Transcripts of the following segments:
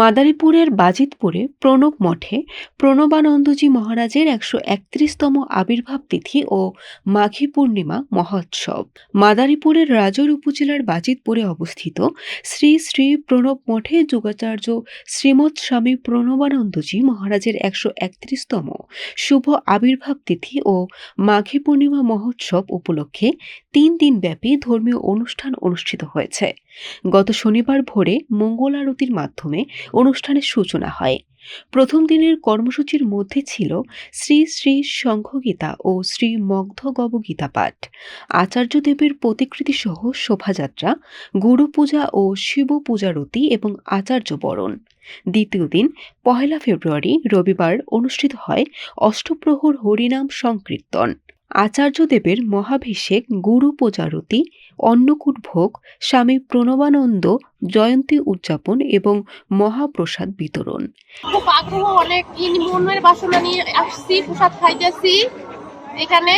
মাদারীপুরের বাজিতপুরে প্রণব মঠে প্রণবানন্দজি মহারাজের একশো একত্রিশতম আবির্ভাব তিথি ও মাঘী পূর্ণিমা মহোৎসব। মাদারীপুরের রাজর উপজেলার বাজিতপুরে অবস্থিত শ্রী শ্রী প্রণব মঠে যুগাচার্য শ্রীমৎ স্বামী প্রণবানন্দজি মহারাজের একশো একত্রিশতম শুভ আবির্ভাব তিথি ও মাঘী পূর্ণিমা মহোৎসব উপলক্ষে তিন দিনব্যাপী ধর্মীয় অনুষ্ঠান অনুষ্ঠিত হয়েছে। গত শনিবার ভোরে মঙ্গল আরতির মাধ্যমে অনুষ্ঠানের সূচনা হয়। প্রথম দিনের কর্মসূচির মধ্যে ছিল শ্রী শ্রী সংঘগীতা ও শ্রী মগ্ধগব গীতা পাঠ। আচার্যদেবের প্রতিকৃতি সহ শোভাযাত্রা গুরু পূজা ও শিব পূজারতি এবং আচার্য বরণ দ্বিতীয় দিন, পহেলা ফেব্রুয়ারি রবিবার অনুষ্ঠিত হয় অষ্টপ্রহর হরিনাম সংকীর্তন। আচার্যদেবের মহাভিষেক গুরু পূজারতি অন্নকূট ভোগ স্বামী প্রণবানন্দ জয়ন্তী উদযাপন এবং মহাপ্রসাদ বিতরণ। খুব আগ্রহ অনেক মনের বাসনা নিয়ে আসছি প্রসাদ খাইতেছি। এখানে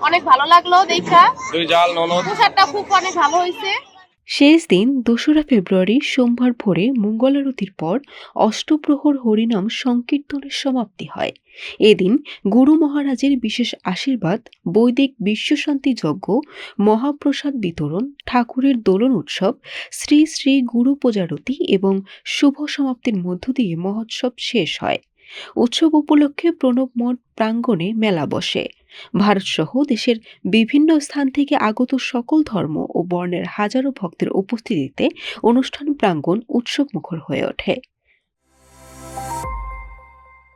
অনেক ভালো লাগল দেখা। দুই জাল ননদ। প্রসাদটা খুব অনেক ভালো হয়েছে। শেষ দিন দোসরা ফেব্রুয়ারি সোমবার ভোরে মঙ্গলারতির পর অষ্টপ্রহর হরিনাম সংকীর্তনের সমাপ্তি হয়। এদিন গুরু মহারাজের বিশেষ আশীর্বাদ, বৈদিক বিশ্বশান্তি যজ্ঞ, মহাপ্রসাদ বিতরণ, ঠাকুরের দোলন উৎসব, শ্রী শ্রী গুরু পূজারতি এবং শুভ সমাপ্তির মধ্য দিয়ে মহোৎসব শেষ হয়। উৎসব উপলক্ষে প্রণব মঠ প্রাঙ্গণে মেলা বসে। ভারতসহ দেশের বিভিন্ন স্থান থেকে আগত সকল ধর্ম ও বর্ণের হাজারো ভক্তের উপস্থিতিতে অনুষ্ঠান প্রাঙ্গণ উৎসব মুখর হয়ে ওঠে।